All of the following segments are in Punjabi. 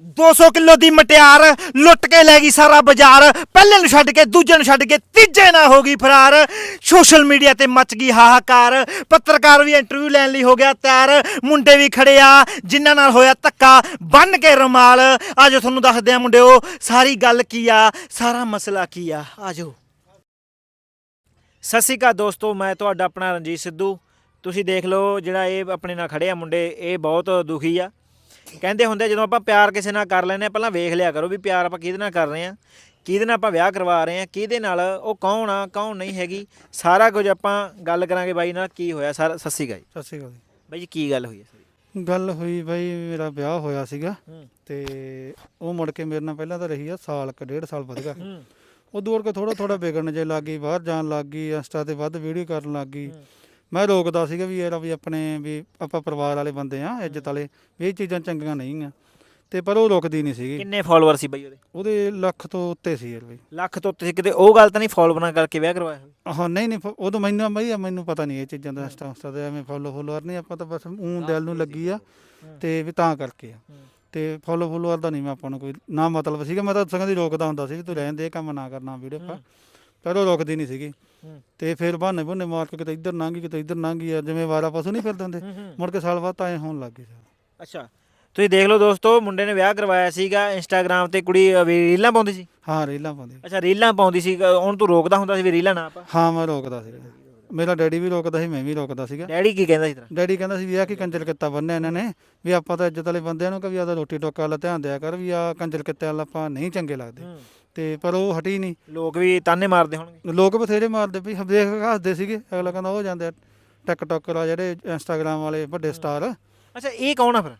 200 ਕਿਲੋ ਦੀ ਮਟਿਆਰ ਲੁੱਟ ਕੇ ਲੈ ਗਈ ਸਾਰਾ ਬਾਜ਼ਾਰ। ਪਹਿਲੇ ਨੂੰ ਛੱਡ ਕੇ, ਦੂਜੇ ਨੂੰ ਛੱਡ ਕੇ, ਤੀਜੇ ਨਾਲ ਹੋ ਗਈ ਫਰਾਰ। ਸੋਸ਼ਲ ਮੀਡੀਆ ਤੇ ਮਚ ਗਈ ਹਾਹਾਕਾਰ। ਪੱਤਰਕਾਰ ਵੀ ਇੰਟਰਵਿਊ ਲੈਣ ਲਈ ਹੋ ਗਿਆ ਤਿਆਰ। ਮੁੰਡੇ ਵੀ ਖੜੇ ਆ, ਜਿਨ੍ਹਾਂ ਨਾਲ ਹੋਇਆ ਧੱਕਾ, ਬੰਨ ਕੇ ਰੁਮਾਲ। ਆਜੋ ਤੁਹਾਨੂੰ ਦੱਸਦੇ ਆ ਮੁੰਡਿਓ, ਸਾਰੀ ਗੱਲ ਕੀ ਆ? ਸਾਰਾ ਮਸਲਾ ਕੀ ਆ? ਆਜੋ। ਸਤਿ ਸ਼੍ਰੀ ਅਕਾਲ ਦੋਸਤੋ, ਮੈਂ ਤੁਹਾਡਾ ਆਪਣਾ ਰਣਜੀਤ ਸਿੱਧੂ। ਤੁਸੀਂ ਦੇਖ ਲਓ ਜਿਹੜਾ ਇਹ ਆਪਣੇ ਨਾਲ ਖੜੇ ਆ ਮੁੰਡੇ, ਇਹ ਬਹੁਤ ਦੁਖੀ ਆ। ਕਹਿੰਦੇ ਹੁੰਦੇ ਜਦੋਂ ਆਪਾਂ ਪਿਆਰ ਕਿਸੇ ਨਾਲ ਕਰ ਲੈਨੇ ਆ ਪਹਿਲਾਂ ਵੇਖ ਲਿਆ ਕਰੋ ਵੀ ਪਿਆਰ ਆਪਾਂ ਕਿਹਦੇ ਨਾਲ ਕਰ ਰਹੇ ਆ ਕਿਹਦੇ ਨਾਲ ਆਪਾਂ ਵਿਆਹ ਕਰਵਾ ਰਹੇ ਆ ਕਿਹਦੇ ਨਾਲ ਉਹ ਕੌਣ ਆ ਕੌਣ ਨਹੀਂ ਹੈਗੀ ਸਾਰਾ ਕੁਝ ਆਪਾਂ ਗੱਲ ਕਰਾਂਗੇ ਬਾਈ ਨਾਲ ਕੀ ਹੋਇਆ ਸਾਰਾ ਸਤਿ ਸ਼੍ਰੀ ਅਕਾਲ ਜੀ। ਸਤਿ ਸ਼੍ਰੀ ਅਕਾਲ ਬਾਈ ਜੀ ਕੀ ਗੱਲ ਹੋਈ ਹੈ ਜੀ। ਗੱਲ ਹੋਈ ਬਾਈ ਮੇਰਾ ਵਿਆਹ ਹੋਇਆ ਸੀਗਾ ਹੂੰ। ਤੇ ਉਹ ਮੁੜ ਕੇ ਮੇਰੇ ਨਾਲ ਪਹਿਲਾਂ ਤਾਂ ਰਹੀ ਆ ਸਾਲ ਕ ਡੇਢ ਸਾਲ ਵਧ ਗਿਆ। ਹੂੰ। ਉਦੋਂ ਹੋਰ ਕੇ ਥੋੜਾ ਥੋੜਾ ਵਿਗੜਨ ਜੇ ਲੱਗ ਗਈ ਬਾਹਰ ਜਾਣ ਲੱਗ ਗਈ ਇੰਸਟਾ ਤੇ ਵੱਧ ਵੀਡੀਓ ਕਰਨ ਲੱਗ ਗਈ। ਮੈਂ ਰੋਕਦਾ ਸੀਗਾ ਵੀ ਯਾਰ ਵੀ ਆਪਣੇ ਵੀ ਆਪਾਂ ਪਰਿਵਾਰ ਵਾਲੇ ਬੰਦੇ ਆ ਇੱਜ਼ਤ ਵਾਲੇ ਵੀ ਇਹ ਚੀਜ਼ਾਂ ਚੰਗੀਆਂ ਨਹੀਂ ਆ ਤੇ ਪਰ ਉਹ ਰੁਕਦੀ ਨਹੀਂ ਸੀਗੀ। ਕਿੰਨੇ ਫਾਲੋਅਰ ਸੀ ਬਾਈ ਉਹਦੇ? ਉਹਦੇ ਲੱਖ ਤੋਂ ਉੱਤੇ ਸੀ ਯਾਰ ਬਈ। ਲੱਖ ਤੋਂ ਉੱਤੇ ਸੀ ਕਿਤੇ ਉਹ ਗੱਲ ਤਾਂ ਨਹੀਂ ਫਾਲੋਅਰਾਂ ਕਰਕੇ ਵਿਆਹ ਕਰਵਾਇਆ ਹੋਵੇ? ਹਾਂ ਨਹੀਂ ਨਹੀਂ ਫ- ਉਦੋਂ ਮੈਨੂੰ ਬਈ ਮੈਨੂੰ ਪਤਾ ਨਹੀਂ ਇਹ ਚੀਜ਼ਾਂ ਦਾ ਇੰਸਟਾ ਇੰਸਟਾ ਤੇ ਐਵੇਂ ਫੋਲੋ ਫੋਲੋਅਰ ਨਹੀਂ ਆਪਾਂ ਤਾਂ ਬਸ ਊਂ ਦਿਲ ਨੂੰ ਲੱਗੀ ਆ ਤੇ ਵੀ ਤਾਂ ਕਰਕੇ ਆ। ਤੇ ਫੋਲੋ ਫੋਲੋਅਰ ਦਾ ਨਹੀਂ ਮੈਂ ਆਪਾਂ ਨੂੰ ਕੋਈ ਨਾ ਮਤਲਬ ਸੀਗਾ ਮੈਂ ਤਾਂ ਸੰਗਤ ਦੀ ਰੋਕਦਾ ਹੁੰਦਾ ਸੀ ਵੀ ਤੂੰ ਰਹਿਣ ਦੇ ਇਹ ਕੰਮ ਨਾ ਕਰਨਾ ਵੀਡੀਓ ਪਾ ਉਹ ਰੁਕਦੀ ਨਹੀਂ ਸੀਗੀ। ਤੇ ਫਿਰ ਬਹਾਨੇ ਬੁੰਨੇ ਮਾਰ ਕੇ ਕਿਤੇ ਇੱਧਰ ਲੰਘ ਕਿਤੇ ਇੱਧਰ ਲੰਘ ਯਾਰ ਜਿਵੇਂ ਵਾਰਾ ਪਸ਼ੂ ਨਹੀਂ ਫਿਰਦੇ ਹੁੰਦੇ। ਮੁੜ ਕੇ ਸਾਲ ਬਾਅਦ ਤਾਂ ਐ ਹੋਣ ਲੱਗ ਗਏ ਸਾਰਾ। ਅੱਛਾ। ਤੁਸੀਂ ਦੇਖ ਲਓ ਦੋਸਤੋ ਮੁੰਡੇ ਨੇ ਵਿਆਹ ਕਰਵਾਇਆ ਸੀਗਾ ਇੰਸਟਾਗ੍ਰam ਤੇ ਕੁੜੀ ਵੀ ਰੀਲਾਂ ਪਾਉਂਦੀ ਸੀ? ਹਾਂ ਰੀਲਾਂ ਪਾਉਂਦੇ ਅੱਛਾ ਰੀਲਾਂ ਪਾਉਂਦੀ ਸੀ ਹੁਣ ਤੂੰ ਰੋਕਦਾ ਹੁੰਦਾ ਸੀ ਵੀ ਰੀਲਾਂ ਨਾ ਪਾ। ਹਾਂ ਮੈਂ ਰੋਕਦਾ ਸੀਗਾ। ਮੇਰਾ ਡੈਡੀ ਵੀ ਰੋਕਦਾ ਸੀ ਮੈਂ ਵੀ ਰੋਕਦਾ ਸੀਗਾ। ਡੈਡੀ ਕੀ ਕਹਿੰਦਾ ਸੀ ਤੇਰਾ? ਡੈਡੀ ਕਹਿੰਦਾ ਸੀ ਵੀ ਆ ਕੀ ਕੰਜਰ ਕਿੱਤਾ ਬੰਨਿਆ ਇਹਨਾਂ ਨੇ ਵੀ ਆਪਾਂ ਤਾਂ ਇੱਜ਼ਤ ਵਾਲੇ ਬੰਦਿਆਂ ਨੂੰ ਕਿ ਵੀ ਆਦਾ ਰੋਟੀ ਟੋਕਾ ਵੱਲ ਧਿਆਨ ਦਿਆ ਕਰ ਵੀ ਆ ਕੰਜਰ ਕਿੱਤੇ ਵਾਲ ਆਪਾਂ ਨਹੀਂ ਚੰਗੇ ਲੱਗਦੇ। ਤੇ ਪਰ ਉਹ ਹਟੀ ਨਹੀਂ। ਲੋਕ ਵੀ ਤਾਨੇ ਮਾਰਦੇ ਹੋਣਗੇ। ਲੋਕ ਬਥੇਰੇ ਮਾਰਦੇ ਵੀ ਦੇਖ ਕੇ ਹੱਸਦੇ ਸੀਗੇ। ਅਗਲਾ ਕਹਿੰਦਾ ਉਹ ਜਾਂਦੇ ਆ ਟਿਕਟੋਕਰ ਆ ਜਿਹੜੇ ਇੰਸਟਾਗ੍ਰਾਮ ਵਾਲੇ ਵੱਡੇ ਸਟਾਰ। ਅੱਛਾ ਇਹ ਕੌਣ ਆ ਫਿਰ?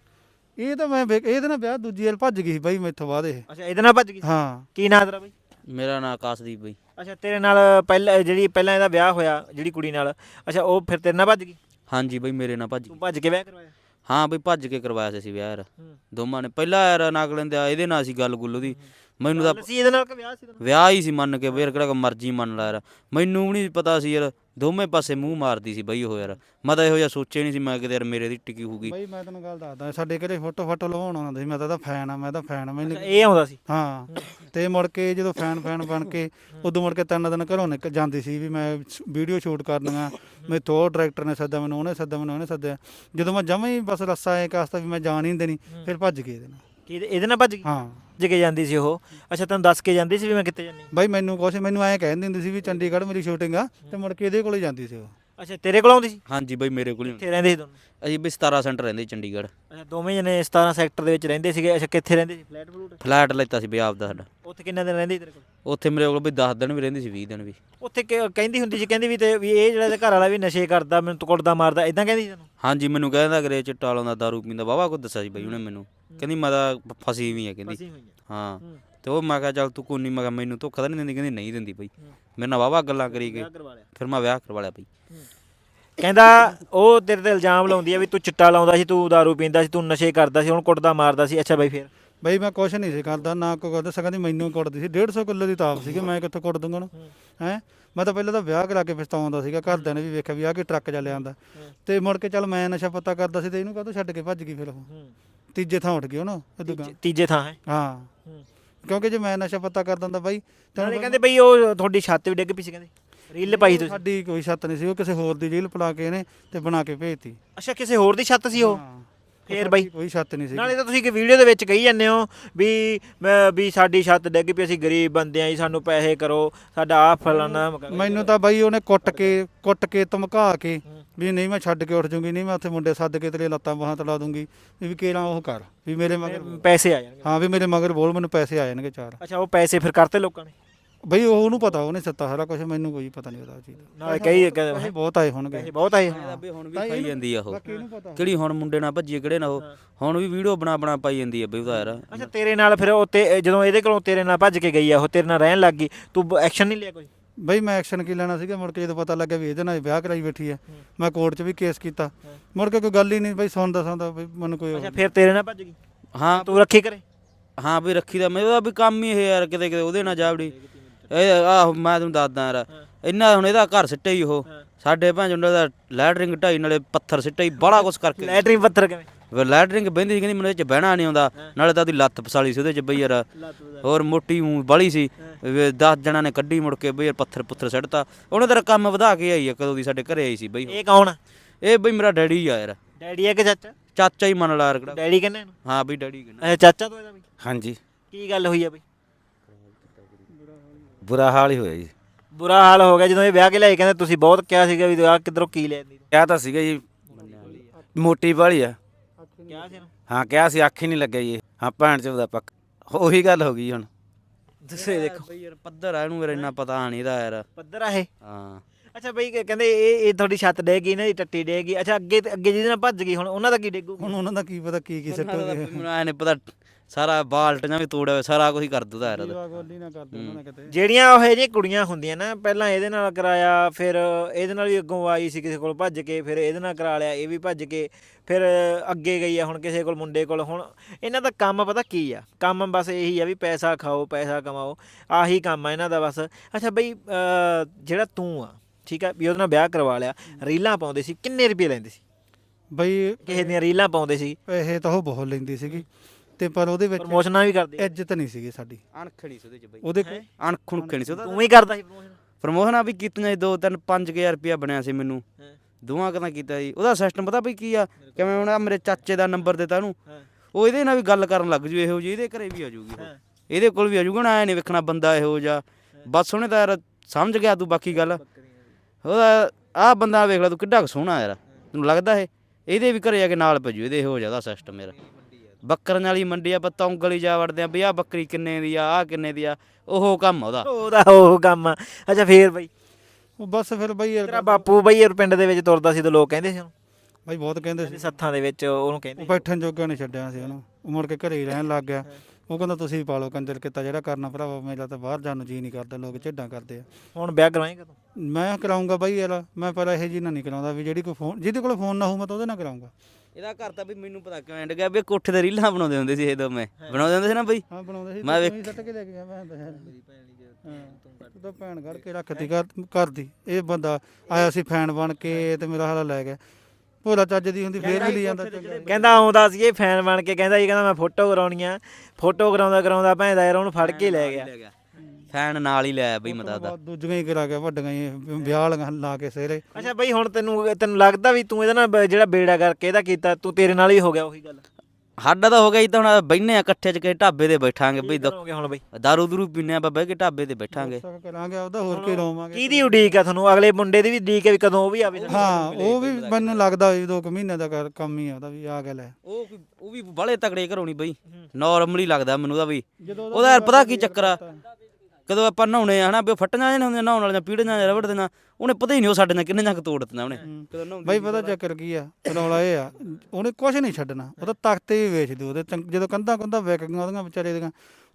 ਇਹ ਤਾਂ ਮੈਂ ਵੇਖ- ਇਹਦੇ ਨਾਲ ਵਿਆਹ ਦੂਜੀ ਵਾਰ ਭੱਜ ਗਈ ਸੀ ਬਾਈ ਮੈਥੋਂ ਬਾਅਦ ਇਹ। ਅੱਛਾ ਇਹਦੇ ਨਾਲ ਭੱਜ ਗਈ ਹਾਂ। ਕੀ ਨਾਂ ਤੇਰਾ ਬਈ? ਮੇਰਾ ਨਾਂ ਆਕਾਸ਼ਦੀਪ ਬਈ। ਅੱਛਾ ਤੇਰੇ ਨਾਲ ਪਹਿਲਾਂ ਜਿਹੜੀ ਪਹਿਲਾਂ ਇਹਦਾ ਵਿਆਹ ਹੋਇਆ ਜਿਹੜੀ ਕੁੜੀ ਨਾਲ ਅੱਛਾ ਉਹ ਫਿਰ ਤੇਰੇ ਨਾਲ ਭੱਜ ਗਈ? ਹਾਂਜੀ ਬਈ ਮੇਰੇ ਨਾਲ ਭੱਜ ਤੂੰ ਭੱਜ ਕੇ ਵਿਆਹ ਕਰਵਾਇਆ? ਹਾਂ ਬਈ ਭੱਜ ਕੇ ਕਰਵਾਇਆ ਸੀ ਅਸੀਂ ਵਿਆਹ ਯਾਰ। ਹੂੰ। ਦੋਵਾਂ ਨੇ। ਪਹਿਲਾਂ ਯਾਰ ਨਾਗ ਲੈਂਦੇ ਆ ਇਹਦੇ ਨਾਲ ਸੀ ਗੱਲ ਗੁੱਲ ਉਹਦੀ। ਮੈਨੂੰ ਤਾਂ ਸੀ ਇਹਦੇ ਨਾਲ ਕਿ ਵਿਆਹ ਸੀ ਵਿਆਹ ਹੀ ਸੀ ਮੰਨ ਕੇ ਯਾਰ ਕਿਹੜਾ ਮਰਜ਼ੀ ਮੰਨ ਲਾ ਯਾਰ। ਮੈਨੂੰ ਵੀ ਨਹੀਂ ਪਤਾ ਸੀ ਯਾਰ ਦੋਵੇਂ ਪਾਸੇ ਮੂੰਹ ਮਾਰਦੀ ਸੀ ਬਈ ਉਹ ਯਾਰ। ਮੈਂ ਤਾਂ ਇਹੋ ਜਿਹਾ ਸੋਚਿਆ ਨਹੀਂ ਸੀ ਮੈਂ ਕਿਤੇ ਯਾਰ ਮੇਰੇ ਦੀ ਟਿਕੀ ਹੋਊਗੀ। ਬਾਈ ਮੈਂ ਤੈਨੂੰ ਗੱਲ ਦੱਸਦਾ ਸਾਡੇ ਘਰੇ ਫੋਟੋ ਫੋਟੋ ਲਵਾਉਣ ਆਉਂਦਾ ਸੀ ਮੈਂ ਤਾਂ ਫੈਨ ਆ ਮੈਂ ਤਾਂ ਫੈਨ ਮੈਨੂੰ ਇਹ ਆਉਂਦਾ ਸੀ? ਹਾਂ ਤੇ ਮੁੜ ਕੇ ਜਦੋਂ ਫੈਨ ਫੈਨ ਬਣ ਕੇ ਉਦੋਂ ਮੁੜ ਕੇ ਤਿੰਨ ਦਿਨ ਘਰੋਂ ਨਿਕਲ ਜਾਂਦੀ ਸੀ ਵੀ ਮੈਂ ਵੀਡੀਓ ਸ਼ੂਟ ਕਰਨੀਆਂ ਮੈਥੋਂ ਡਾਇਰੈਕਟਰ ਨੇ ਸੱਦਿਆ ਮੈਨੂੰ ਉਹਨੇ ਸੱਦਿਆ ਮੈਨੂੰ ਉਹਨੇ ਸੱਦਿਆ। ਜਦੋਂ ਮੈਂ ਜਮਾਂ ਹੀ ਬਸ ਰੱਸਾ ਐ ਕਾਸਤਾ ਵੀ ਮੈਂ ਜਾਣ ਹੀ ਨਹੀਂ ਦੇਣੀ ਫਿਰ ਭੱਜ ਗਏ ਇਹਦੇ ਨਾਲ। ਕੀ ਇਹਦੇ- ਇਹਦੇ ਨਾਲ ਭੱਜ ਗਈ ਹਾਂ। ਭੱਜ ਕੇ ਜਾਂਦੀ ਸੀ ਉਹ। ਅੱਛਾ, ਤੁਹਾਨੂੰ ਦੱਸ ਕੇ ਜਾਂਦੀ ਸੀ ਵੀ ਮੈਂ ਕਿੱਥੇ ਜਾਂਦੀ? ਬਾਈ, ਮੈਨੂੰ ਕੁਛ ਮੈਨੂੰ ਐਂ ਕਹਿ ਦਿੰਦੀ ਸੀ ਵੀ ਚੰਡੀਗੜ੍ਹ ਮੇਰੀ ਸ਼ੂਟਿੰਗ ਆ ਤੇ ਮੁੜ ਕੇ ਇਹਦੇ ਕੋਲੇ ਜਾਂਦੀ ਸੀ ਉਹ। ਅੱਛਾ ਤੇਰੇ ਕੋਲ ਆਉਂਦੀ ਸੀ? ਹਾਂਜੀ ਬਈ ਮੇਰੇ ਕੋਲ ਹੀ ਕਿੱਥੇ ਰਹਿੰਦੇ ਸੀ ਦੋਨੋਂ? ਅਸੀਂ ਬਈ 17 ਸੈਂਟਰ ਰਹਿੰਦੇ ਸੀ ਚੰਡੀਗੜ੍ਹ। ਅੱਛਾ ਦੋਵੇਂ ਜਣੇ 17 ਸੈਕਟਰ ਦੇ ਵਿੱਚ ਰਹਿੰਦੇ ਸੀਗੇ। ਅੱਛਾ ਕਿੱਥੇ ਰਹਿੰਦੇ ਸੀ? Flat flute? ਫਲੈਟ ਲੈਤਾ ਸੀ ਬਈ ਆਪਦਾ ਸਾਡਾ। ਉੱਥੇ ਕਿੰਨੇ ਦਿਨ ਰਹਿੰਦੀ ਸੀ ਤੇਰੇ ਕੋਲ? ਉੱਥੇ ਮੇਰੇ ਕੋਲ ਬਈ 10 ਦਿਨ ਵੀ ਰਹਿੰਦੀ ਸੀ 20 ਦਿਨ ਵੀ। ਉੱਥੇ ਕਿ- ਕਹਿੰਦੀ ਹੁੰਦੀ ਸੀ ਕਹਿੰਦੀ ਵੀ ਤੇ ਵੀ ਇਹ ਜਿਹੜਾ ਇਹਦੇ ਘਰ ਵਾਲਾ ਵੀ ਨਸ਼ੇ ਕਰਦਾ ਮੈਨੂੰ ਕੁੱਟਦਾ ਮਾਰਦਾ ਇਦਾਂ ਕਹਿੰਦੀ ਸੀ ਤੈਨੂੰ? ਹਾਂਜੀ ਮੈਨੂੰ ਕਹਿੰਦਾ ਕਰੇ ਚਿੱਟਾ ਲਾਉਂਦਾ ਦਾਰੂ ਪੀਂਦਾ ਵਾਵਾ ਕੋ ਦੱਸਿਆ ਸੀ ਬਈ ਉਹਨੇ ਮੈਨੂੰ। ਕਹਿੰਦੀ ਮੈਂ ਤਾਂ ਫਸੀ ਵੀ ਆ ਕਹਿੰਦੀ। ਫਸੀ ਹੋਈ ਆ। ਹਾਂ। ਹੂੰ। ਤੇ ਉਹ ਮੈਂ ਕਿਹਾ ਚੱਲ ਤੂੰ ਕੋਈ ਨਹੀਂ ਮੈਂ ਕਿਹਾ ਮੈਨੂੰ ਧੋਖਾ ਤਾਂ ਨਹੀਂ ਦਿੰਦੀ ਕਹਿੰਦੀ ਨਹੀਂ ਦਿੰਦੀ ਬਈ। ਮੇਰੇ ਨਾਲ ਵਾਵਾ ਗੱਲਾਂ ਕਰੀ ਗਈ। ਫਿਰ ਮੈਂ ਵਿਆਹ ਕਰਵਾ ਲਿਆ ਬਈ। ਕਹਿੰਦਾ ਉਹ ਤੇਰੇ ਤੇ ਇਲਜ਼ਾਮ ਲਾਉਂਦੀ ਆ ਵੀ ਤੂੰ ਚਿੱਟਾ ਲਾਉਂਦਾ ਸੀ ਤੂੰ दारू ਪੀਂਦਾ ਸੀ ਤੂੰ ਨਸ਼ੇ ਕਰਦਾ ਸੀ ਹੁਣ ਕੁੱਟਦਾ ਮਾਰਦਾ ਸੀ। ਅੱਛਾ ਬਾਈ ਫੇਰ। ਬਾਈ ਮੈਂ ਕੁਛ ਨਹੀਂ ਸੀ ਕਰਦਾ ਨਾ ਕੋਈ ਕਰਦਾ ਸਕਦੀ ਮੈਨੂੰ ਕੁੱਟਦੀ ਸੀ। 150 ਕਿਲੋ ਦੀ ਤਾਪ ਸੀਗੀ ਮੈਂ ਕਿੱਥੋਂ ਕੁੱਟ ਦੂੰਗਾ ਉਹਨੂੰ? ਹੈ। ਮੈਂ ਤਾਂ ਪਹਿਲਾਂ ਤਾਂ ਵਿਆਹ ਕਰਾ ਕੇ ਪਛਤਾਉਂਦਾ ਸੀਗਾ ਘਰਦਿਆਂ ਨੇ ਵੀ ਵੇਖਿਆ ਵੀ ਆਹ ਕੀ ਟਰੱਕ ਜਾ ਲਿਆਂਦਾ। ਤੇ ਮੁੜ ਕੇ ਚੱਲ ਮੈਂ ਨਸ਼ਾ ਪਤਾ ਕਰਦਾ ਸੀ ਤੇ ਇਹਨੂੰ ਕਾਹਤੋਂ ਛੱਡ ਕੇ ਭੱਜ ਗਈ ਫਿਰ ਉਹ? ਤੀਜੇ ਥਾਂ ਉੱਠ ਗਈ ਉਹ ਨਾ। ਤੀਜੇ ਥਾਂ ਹੈ। ਹਾਂ। ਕਿਉਂਕਿ ਜੇ ਮੈਂ ਨਸ਼ਾ ਪਤਾ ਕਰ ਦਿੰਦਾ ਬਾਈ ਨਾਲੇ ਕਹਿੰਦੇ ਬਈ ਉਹ ਤੁਹਾਡੀ ਛੱਤ ਵੀ ਡਿੱਗ ਪਈ ਸੀ ਕਹਿੰਦੇ। ਰੀਲ ਪਾਈ ਤੁਸੀਂ। ਸਾਡੀ ਕੋਈ ਛੱਤ ਨਹੀਂ ਸੀ ਉਹ ਕਿਸੇ ਹੋਰ ਦੀ ਰੀਲ ਪਲਾ ਕੇ ਇਹਨੇ ਤੇ ਬਣਾ ਕੇ ਭੇਜਤੀ। ਅੱਛਾ ਕਿਸੇ ਹੋਰ ਦੀ ਛੱਤ ਸੀ ਉਹ? ਹਾਂ। ਫੇਰ ਬਾਈ। ਕੋਈ ਛੱਤ ਨਹੀਂ ਸੀ ਨਾਲੇ ਤਾਂ ਤੁਸੀਂ ਕਿ ਵੀਡੀਓ ਦੇ ਵਿੱਚ ਕਹੀ ਜਾਂਦੇ ਹੋ ਵੀ ਮੈਂ- ਵੀ ਸਾਡੀ ਛੱਤ ਡਿੱਗ ਪਈ ਅਸੀਂ ਗਰੀਬ ਬੰਦੇ ਆ ਜੀ ਸਾਨੂੰ ਪੈਸੇ ਕਰੋ ਸਾਡਾ ਆ ਫਲਾਣਾ ਮੈਨੂੰ ਤਾਂ ਬਾਈ ਉਹਨੇ ਕੁੱਟ ਕੇ ਕੁੱਟ ਕੇ ਧਮਕਾ ਕੇ ਵੀ ਨਹੀਂ ਮੈਂ ਛੱਡ ਕੇ ਉੱਠ ਜੂੰਗੀ ਨਹੀਂ ਮੈਂ ਉੱਥੇ ਮੁੰਡੇ ਸੱਦ ਕੇ ਤੇਰੇ ਲੱਤਾਂ ਬਾਹਾਂ ਤੜਾ ਦੂੰਗੀ ਵੀ ਕਿਹੜਾ ਉਹ ਕਰ ਵੀ ਮੇਰੇ ਮਗਰ ਪੈਸੇ ਆ ਜਾਣਗੇ। ਹਾਂ ਵੀ ਮੇਰੇ ਮਗਰ ਬੋਲ ਮੈਨੂੰ ਪੈਸੇ ਆ ਜਾਣਗੇ ਚਾਰ। ਅੱਛਾ ਉਹ ਪੈਸੇ ਫਿਰ ਕਰਤੇ ਲੋਕਾਂ ਨੇ? ਬਈ ਉਹ ਉਹਨੂੰ ਪਤਾ ਉਹਨੇ ਸੱਤਾ ਸਾਰਾ ਕੁਝ ਮੈਨੂੰ ਕੋਈ ਪਤਾ ਨਹੀਂ ਉਹਦਾ ਚੀਜ਼ ਦਾ। ਨਾਲੇ ਕਈ ਪੈਸੇ ਬਹੁਤ ਆਏ ਹੋਣਗੇ। ਪੈਸੇ ਬਹੁਤ ਆਏ। ਬਈ ਹੁਣ ਵੀ ਖਾਈ ਜਾਂਦੀ ਆ ਉਹ। ਬਾਕੀ ਇਹਨੂੰ ਪਤਾ। ਕਿਹੜੀ ਹੁਣ ਮੁੰਡੇ ਨਾਲ ਭੱਜੀ ਕਿਹੜੇ ਨਾਲ ਉਹ। ਹੁਣ ਵੀ ਵੀਡੀਓ ਬਣਾ ਬਣਾ ਪਾਈ ਜਾਂਦੀ ਆ ਬਈ ਉਹਦਾ ਯਾਰ। ਅੱਛਾ ਤੇਰੇ ਨਾਲ ਫਿਰ ਉਹ ਤੇ ਜਦੋਂ ਇਹਦੇ ਕੋਲੋਂ ਤੇਰੇ ਨਾਲ ਭੱਜ ਕੇ ਗਈ ਆ ਉਹ ਤੇਰੇ ਨਾਲ ਰਹਿਣ ਲੱਗ ਗਈ। ਤੂੰ ਐਕਸ਼ਨ ਨਹੀਂ ਲਿਆ ਕੋਈ? ਬਈ ਮੈਂ ਐਕਸ਼ਨ ਕੀ ਲੈਣਾ ਸੀਗਾ? ਮੁੜ ਕੇ ਜਦੋਂ ਪਤਾ ਲੱਗਿਆ ਵੀ ਇਹਦੇ ਨਾਲ ਵਿਆਹ ਕਰਾਈ ਬੈਠੀ ਹੈ। ਮੈਂ ਕੋਰਟ 'ਚ ਵੀ ਕੇਸ ਕੀਤਾ। ਮੁੜ ਕੇ ਕੋਈ ਗੱਲ ਹੀ ਨਹੀਂ ਬਈ ਸੁਣਦਾ ਸੁਣਦਾ ਬਈ ਮੈਨੂੰ ਕੋਈ ਅੱਛਾ ਫਿਰ ਤੇਰੇ ਨਾਲ ਭੱਜ ਗਈ? ਹਾਂ। ਤੂੰ ਰੱਖੀ ਕਰੇ ਹਾਂ ਬਈ ਰੱਖੀ ਦਾ ਮੇਰਾ ਵੀ ਕੰਮ ਹੀ ਇਹ ਯਾਰ ਕਿਤੇ ਕਿਤੇ ਉਹਦੇ ਨਾਲ ਜਾਵੜੀ। ਇਹ ਆਹ ਮੈਂ ਤੁਹਾਨੂੰ ਦੱਸਦਾ ਯਾਰ ਇੰਨਾ ਹੁਣ ਇਹਦਾ ਘਰ ਸਿੱਟੇ ਹੀ ਉਹ। ਸਾਡੇ ਭਾਂ ਜੁੰਡੇ ਦਾ ਲੈਟਰਿੰਗ ਢਾਈ ਨਾਲੇ ਪੱਥਰ ਸਿੱਟੇ ਹੀ ਬੜਾ ਕੁਛ ਕਰਕੇ। ਲੈਟਰਿੰਗ ਪੱਥਰ ਕਿਵੇਂ? ਲੈਟਰਿੰਗ ਬਹਿੰਦੀ ਸੀ ਕਹਿੰਦੀ ਮੈਨੂੰ ਇਹ ਚ ਬਹਿਣਾ ਨਹੀਂ ਆਉਂਦਾ। ਨਾਲੇ ਤਾਂ ਉਹਦੀ ਲੱਤ ਫਸਾਲੀ ਸੀ ਉਹਦੇ ਚ ਬਈ ਯਾਰ। ਹੋਰ ਮੋਟੀ ਊਂ ਬਾਲੀ ਸੀ। 10 ਜਣਾਂ ਨੇ ਕੱਢੀ ਮੁੜ ਕੇ ਬਈ ਯਾਰ ਪੱਥਰ ਪੁੱਥਰ ਸੱਟਤਾ। ਉਹਨੇ ਤੇਰਾ ਕੰਮ ਵਧਾ ਕੇ ਆਈ ਆ ਕਦੋਂ ਦੀ ਸਾਡੇ ਘਰੇ ਆਈ ਸੀ ਬਈ। ਇਹ ਕੌਣ ਆ? ਇਹ ਬਈ ਮੇਰਾ ਡੈਡੀ ਆ ਯਾਰ। ਡੈਡੀ ਹੈ ਕਿ ਚਾਚਾ? ਚਾਚਾ ਹੀ ਮੰਨ ਲਾ ਡੈਡੀ ਕਹਿੰਦੇ ਇਹਨੂੰ ਹਾਂ ਬਈ ਡੈਡੀ ਕਹਿੰਦਾ ਅੱਛਾ ਚਾਚਾ ਤੋਂ ਇਹਦਾ ਬਈ? ਹਾਂਜੀ। ਕੀ ਗੱਲ ਹੋਈ ਆ ਬਈ? ਬੁਰਾ ਹਾਲ ਹੀ ਹੋਇਆ ਜੀ। ਬੁਰਾ ਹਾਲ ਹੋ ਗਿਆ ਜਦੋਂ ਇਹ ਵਿਆਹ ਕੇ ਲਿਆਏ ਕਹਿੰਦੇ ਤੁਸੀਂ ਬਹੁਤ ਕਿਹਾ ਸੀਗਾ ਵੀ ਆ ਕਿਧਰੋਂ ਕੀ ਲੈਂਦੀ ਕਿਹਾ ਤਾਂ ਸੀਗਾ ਜੀ ਮੋਟੀ ਵਾਲੀ ਆ। ਕਿਹਾ ਸੀ ਇਹਨੂੰ? ਹਾਂ ਕਿਹਾ ਸੀ ਅੱਖ ਹੀ ਨਹੀਂ ਲੱਗਿਆ ਜੀ। ਹਾਂ ਭੈਣ ਚ ਉਹਦਾ ਪੱਕ। ਉਹੀ ਗੱਲ ਹੋ ਗਈ ਹੁਣ। ਤੁਸੀਂ ਦੇਖੋ। ਬਈ ਯਾਰ ਪੱਧਰ ਆ ਇਹਨੂੰ ਮੇਰਾ ਇੰਨਾ ਪਤਾ ਨਹੀਂ ਇਹਦਾ ਯਾਰ। ਪੱਧਰ ਆ ਇਹ? ਹਾਂ। ਅੱਛਾ ਬਈ ਕ- ਕਹਿੰਦੇ ਇਹ ਇਹ ਤੁਹਾਡੀ ਛੱਤ ਡੇਗੀ ਇਹਨਾਂ ਦੀ ਟੱਟੀ ਡੇਗੀ ਅੱਛਾ ਅੱਗੇ ਤੇ ਅੱਗੇ ਜਿਹਦੇ ਨਾਲ ਭੱਜ ਗਈ ਹੁਣ ਉਹਨਾਂ ਦਾ ਕੀ ਡੇਗੂ ਹੁਣ ਉਹਨਾਂ ਦਾ ਕੀ ਪਤਾ ਕੀ ਕੀ ਸਿੱਟੋਗੇ? ਮੈਨੂੰ ਐ ਨਹੀਂ ਪਤਾ ਸਾਰਾ ਬਾਲਟੀਆਂ ਵੀ ਤੋੜਿਆ ਹੋਇਆ, ਸਾਰਾ ਕੁਝ ਹੀ ਕਰ ਦੂਦਾ ਯਾਰ ਉਹਦਾ। ਜੀਵਾ ਗੋਲੀ ਨਾ ਕਰਦੇ ਉਹਨਾਂ ਨੇ ਕਿਤੇ। ਜਿਹੜੀਆਂ ਉਹ ਜਿਹੀਆਂ ਕੁੜੀਆਂ ਹੁੰਦੀਆਂ ਨਾ ਪਹਿਲਾਂ ਇਹਦੇ ਨਾਲ ਕਰਾਇਆ ਫਿਰ ਇਹਦੇ ਨਾਲ ਵੀ ਅੱਗੋਂ ਆਈ ਸੀ ਕਿਸੇ ਕੋਲ ਭੱਜ ਕੇ ਫਿਰ ਇਹਦੇ ਨਾਲ ਕਰਾ ਲਿਆ ਇਹ ਵੀ ਭੱਜ ਕੇ ਫਿਰ ਅੱਗੇ ਗਈ ਆ ਹੁਣ ਕਿਸੇ ਕੋਲ ਮੁੰਡੇ ਕੋਲ। ਹੁਣ ਇਹਨਾਂ ਦਾ ਕੰਮ ਪਤਾ ਕੀ ਆ? ਕੰਮ ਬਸ ਇਹੀ ਆ ਵੀ ਪੈਸਾ ਖਾਓ ਪੈਸਾ ਕਮਾਓ ਆਹੀ ਕੰਮ ਆ ਇਹਨਾਂ ਦਾ ਬਸ। ਅੱਛਾ ਬਈ ਅਹ, ਜਿਹੜਾ ਤੂੰ ਆ ਠੀਕ ਆ ਵੀ ਉਹਦੇ ਨਾਲ ਵਿਆਹ ਕਰਵਾ ਲਿਆ ਰੀਲਾਂ ਪਾਉਂਦੇ ਸੀ ਕਿੰਨੇ ਰੁਪਏ ਲੈਂਦੇ ਸੀ? ਬਈ ਕਿਸੇ ਦੀਆਂ ਰੀਲਾਂ ਪਾਉਂਦੇ ਸੀ। ਪੈਸੇ ਤਾਂ ਉਹ ਬਹੁਤ ਲੈਂਦੀ ਸੀਗੀ ਤੇ ਪਰ ਉਹਦੇ ਵਿੱਚ ਪ੍ਰਮੋਸ਼ਨਾਂ ਵੀ ਕਰਦੇ। ਇੱਜ਼ਤ ਨਹੀਂ ਸੀਗੀ ਸਾਡੀ। ਅਣਖ ਨਹੀਂ ਸੀ ਉਹਦੇ ਚ ਬਈ। ਉਹਦੇ ਅਣਖ ਉਣਖ ਨਹੀਂ ਸੀ ਉਹਦਾ ਤੂੰ। ਹੀ ਕਰਦਾ ਸੀ ਪ੍ਰਮੋਸ਼ਨ? ਪ੍ਰਮੋਸ਼ਨਾਂ ਵੀ ਕੀਤੀਆਂ ਸੀ, ਦੋ ਤਿੰਨ 5000 ਰੁਪਇਆ ਬਣਿਆ ਸੀ ਮੈਨੂੰ। ਦੋਵਾਂ ਕਦਾਂ ਕੀਤਾ ਜੀ ਉਹਦਾ ਸਿਸਟਮ ਪਤਾ ਵੀ ਕੀ ਆ? ਕਿਵੇਂ ਹੁਣ ਮੇਰੇ ਚਾਚੇ ਦਾ ਨੰਬਰ ਦਿੱਤਾ ਉਹਨੂੰ। ਉਹ ਇਹਦੇ ਨਾਲ ਵੀ ਗੱਲ ਕਰਨ ਲੱਗ ਜੂ ਇਹੋ ਜੀ ਇਹਦੇ ਘਰੇ ਵੀ ਆ ਜੂਗੀ। ਇਹਦੇ ਕੋਲ ਵੀ ਆ ਜੂਗਾ ਨਾ ਐ ਨਹੀਂ ਵੇਖਣਾ ਬੰਦਾ ਇਹੋ ਜਿਹਾ। ਬਸ ਉਹਨੇ ਤਾਂ ਯਾਰ ਸਮਝ ਗਿਆ ਤੂੰ ਬਾਕੀ ਗੱਲ। ਉਹਦਾ ਆਹ ਬੰਦਾ ਵੇਖ ਲੈ ਤੂੰ ਕਿੱਡਾ ਕੁ ਸੋਹਣਾ ਯਾਰ। ਤੈਨੂੰ ਲੱਗਦਾ ਇਹ? ਇਹਦੇ ਵੀ ਘਰੇ ਆ ਕੇ ਨਾਲ ਭਜੂ ਇਹਦੇ ਇਹੋ ਜਿਹਾ ਦਾ ਸਿਸਟਮ ਯਾਰ ਬੱਕਰੀਆਂ ਵਾਲੀ ਮੰਡੀ ਆ ਆਪਾਂ ਉਂਗਲੀ ਜਾ ਵੜਦੇ ਆ ਵੀ ਆਹ ਬੱਕਰੀ ਕਿੰਨੇ ਦੀ ਆ ਆਹ ਕਿੰਨੇ ਦੀ ਆ ਉਹ ਕੰਮ ਆ ਉਹਦਾ। ਉਹਦਾ ਉਹ ਕੰਮ ਆ। ਅੱਛਾ ਫੇਰ ਬਈ? ਉਹ ਬਸ ਫਿਰ ਬਈ ਯਾਰ ਤੇਰਾ ਬਾਪੂ ਬਈ ਯਾਰ ਪਿੰਡ ਦੇ ਵਿੱਚ ਤੁਰਦਾ ਸੀ ਤਾਂ ਲੋਕ ਕਹਿੰਦੇ ਸੀ ਉਹਨੂੰ? ਬਈ ਬਹੁਤ ਕਹਿੰਦੇ ਸੀ। ਸੱਥਾਂ ਦੇ ਵਿੱਚ ਉਹਨੂੰ ਕਹਿੰਦੇ ਉਹ ਬੈਠਣ ਜੋਗਾ ਨਹੀਂ ਛੱਡਿਆ ਸੀ ਉਹਨੂੰ। ਉਹ ਮੁੜ ਕੇ ਘਰੇ ਹੀ ਰਹਿਣ ਲੱਗ ਗਿਆ। ਉਹ ਕਹਿੰਦਾ ਤੁਸੀਂ ਪਾ ਲਓ ਕੰਜਰ ਕੀਤਾ ਜਿਹੜਾ ਕਰਨਾ ਭਰਾਵਾ ਮੇਰਾ ਤਾਂ ਬਾਹਰ ਜਾਣ ਨੂੰ ਜੀ ਨਹੀਂ ਕਰਦਾ ਲੋਕ ਝੇਡਾਂ ਕਰਦੇ ਆ। ਹੁਣ ਵਿਆਹ ਕਰਾਏਗਾ ਤੂੰ ਮੈਂ ਕਰਾਉਂਗਾ ਬਾਈ ਯਾਰ ਮੈਂ ਪਰ ਇਹੋ ਜੀ ਨਾਲ ਨਹੀਂ ਕਰਾਉਂਦਾ ਵੀ ਜਿਹੜੀ ਕੋਈ ਫੋਨ ਜਿਹਦੇ ਕੋਲ ਫੋਨ ਨਾ ਹੋਊ ਮੈਂ ਤਾਂ ਉਹਦੇ ਨਾਲ ਕਰਾਉਂਗਾ। ਇਹਦਾ ਘਰ ਤਾਂ ਵੀ ਮੈਨੂੰ ਪਤਾ ਕਿਵੇਂ ਐਂਡ ਗਿਆ ਵੀ ਇਹ ਕੋਠੇ ਤੇ ਰੀਲਾਂ ਬਣਾਉਂਦੇ ਹੁੰਦੇ ਸੀ ਇਹ ਦੋਵੇਂ। ਬਣਾਉਂਦੇ ਹੁੰਦੇ ਸੀ ਨਾ ਬਈ? ਹਾਂ ਬਣਾਉਂਦੇ ਸੀ ਮੈਂ ਵੇਖ ਸੱਟ ਕੇ ਲੈ ਕੇ ਗਿਆ ਮੈਂ ਤਾਂ ਮੇਰੀ ਭੈਣ ਤੂੰ ਤਾਂ ਭੈਣ ਘੜ ਕੇ ਰੱਖਤੀ ਘਰ ਘਰ ਦੀ। ਇਹ ਬੰਦਾ ਆਇਆ ਸੀ ਫੈਨ ਬਣ ਕੇ ਤੇ ਮੇਰਾ ਹਾਲਾ ਲੈ ਗਿਆ। ਭੋਲਾ ਚੱਜ ਦੀ ਹੁੰਦੀ ਫੇਰ ਵੀ ਲਈ ਜਾਂਦਾ ਚੰਗਾ ਕਹਿੰਦਾ ਆਉਂਦਾ ਸੀ ਇਹ ਫੈਨ ਬਣ ਕੇ ਕਹਿੰਦਾ ਜੀ ਕਹਿੰਦਾ ਮੈਂ ਫੋਟੋ ਕਰਾਉਣੀ ਆ। ਫੋਟੋ ਕਰਾਉਂਦਾ ਕਰਾਉਂਦਾ ਭੈਣ ਦਾ ਯਾਰ ਉਹਨੂੰ ਫੜ ਕੇ ਲੈ ਗਿਆ। ਫੈਨ ਨਾਲ ਹੀ ਲਿਆ ਬਈ ਮਤਾ ਦਾ। ਦੂਜੀਆਂ ਹੀ ਕਰਾ ਗਿਆ ਵੱਡੀਆਂ ਹੀ ਵਿਆਹ ਲਾ ਕੇ ਸਿਰੇ ਅੱਛਾ ਬਈ ਹੁਣ ਤੈਨੂੰ ਤੈਨੂੰ ਲੱਗਦਾ ਵੀ ਤੂੰ ਇਹਦੇ ਨਾਲ ਬ- ਜਿਹੜਾ ਬੇੜਾ ਕਰਕੇ ਇਹਦਾ ਕੀਤਾ ਤੂੰ ਤੇਰੇ ਨਾਲ ਹੀ ਹੋ ਗਿਆ ਉਹੀ ਗੱਲ। ਸਾਡਾ ਤਾਂ ਹੋ ਗਿਆ ਜੀ ਤਾਂ ਹੁਣ ਬੈਨੇ ਆ ਇਕੱਠੇ ਚ ਕਿਸੇ ਢਾਬੇ ਤੇ ਬੈਠਾਂਗੇ ਬਈ ਹੋ ਗਿਆ ਹੁਣ ਬਈ? ਦਾਰੂ ਦਰੂ ਪੀਨੇ ਆਪਾਂ ਬਹਿ ਕੇ ਢਾਬੇ ਤੇ ਬੈਠਾਂਗੇ। ਸਕ ਕਰਾਂਗੇ ਉਹਦਾ ਹੋਰ ਕੀ ਰੋਵਾਂਗੇ ਕਿਹਦੀ ਉਡੀਕ ਆ ਤੁਹਾਨੂੰ? ਅਗਲੇ ਮੁੰਡੇ ਦੀ ਵੀ ਉਡੀਕ ਹੈ ਵੀ ਕਦੋਂ ਉਹ ਵੀ ਆਵੇ ਹਾਂ ਉਹ ਵੀ ਮੈਨੂੰ ਲੱਗਦਾ ਵੀ ਦੋ ਕੁ ਮਹੀਨੇ ਦਾ ਕਰ- ਕੰਮ ਹੀ ਆ ਉਹਦਾ ਵੀ ਆ ਗਿਆ ਲੈ। ਉਹ ਕੋਈ- ਉਹ ਵੀ ਬੜੇ ਤਗੜੇ ਘਰੋਂ ਨਹੀਂ ਬਈ। ਨਾਰਮਲੀ ਲੱਗਦਾ ਮੈਨੂੰ ਬਈ ਜਦੋਂ ਉਹਦਾ ਯਾਰ ਪਤਾ ਕੀ ਚੱਕਰ ਆ? ਕਦੋਂ ਆਪਾਂ ਨਹਾਉਣੇ ਆ ਹਨਾ ਵੀ ਉਹ ਫੱਟੀਆਂ ਜਿਹੇ ਹੁੰਦੀਆਂ ਨਹਾਉਣ ਵਾਲੀਆਂ ਪੀੜੀਆਂ ਜਾਂ ਰਬੜ ਦੀਆਂ ਉਹਨੇ ਪਤਾ ਹੀ ਨਹੀਂ ਉਹ ਸਾਡੇ ਨਾਲ ਕਿੰਨੇ ਜੰਗ ਤੋੜ ਦਿੱਤੀਆਂ ਉਹਨੇ। ਕਦੋਂ ਨਹਾਉਂਦੀ ਬਾਈ ਪਤਾ ਚੱਕਰ ਕੀ ਆ ਰੌਲਾ ਇਹ ਆ ਉਹਨੇ ਕੁਝ ਨਹੀਂ ਛੱਡਣਾ ਉਹ ਤਾਂ ਤਖਤੇ ਵੀ ਵੇਚ ਦਿਓ ਉਹਦੇ ਚੰਗ- ਜਦੋਂ ਕੰਧਾਂ ਕੰਧਾਂ ਵਿਕ ਗਈਆਂ ਉਹਦੀਆਂ ਵਿਚਾਰੇ ਦੀਆਂ